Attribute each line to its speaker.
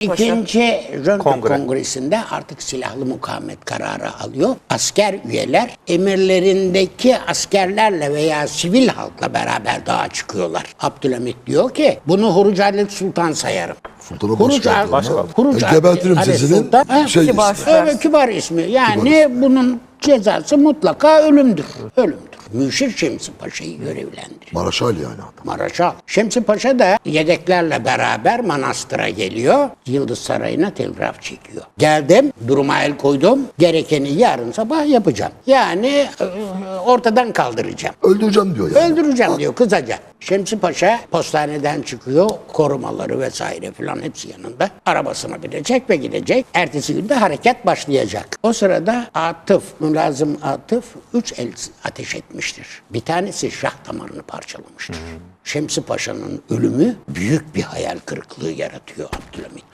Speaker 1: İkinci Röntgen
Speaker 2: Kongre.
Speaker 1: Kongresinde artık silahlı mukavemet kararı alıyor. Asker üyeler emirlerindeki askerlerle veya sivil halkla beraber dağa çıkıyorlar. Abdülhamit diyor ki bunu Huruc Ali Sultan sayarım.
Speaker 3: Sultan'a
Speaker 1: Huruc
Speaker 3: baş kaldırma.
Speaker 2: Başkaldı.
Speaker 1: Huruc
Speaker 3: Yani gebertirim
Speaker 1: Ali
Speaker 3: sesinin
Speaker 1: Sultan- Ha?
Speaker 3: şey
Speaker 4: Kibar.
Speaker 3: işte.
Speaker 1: Evet kibar ismi. Yani bunun cezası mutlaka ölümdür. Ölümdür. Müşir Şemsi Paşa'yı görevlendiriyor.
Speaker 3: Maraşal yani adam.
Speaker 1: Maraşal. Şemsi Paşa da yedeklerle beraber manastıra geliyor. Yıldız Sarayı'na telgraf çekiyor. Geldim, duruma el koydum. Gerekeni yarın sabah yapacağım. Yani e, ortadan kaldıracağım.
Speaker 3: Öldüreceğim diyor yani.
Speaker 1: Öldüreceğim diyor kısaca. Şemsi Paşa postaneden çıkıyor. Korumaları vesaire filan hepsi yanında. Arabasına binecek ve gidecek. Ertesi günde hareket başlayacak. O sırada Atıf, mülazım Atıf üç el ateş etmiştir. Bir tanesi şah damarını parçalamıştır. Şemsi Paşa'nın ölümü büyük bir hayal kırıklığı yaratıyor Abdülhamit.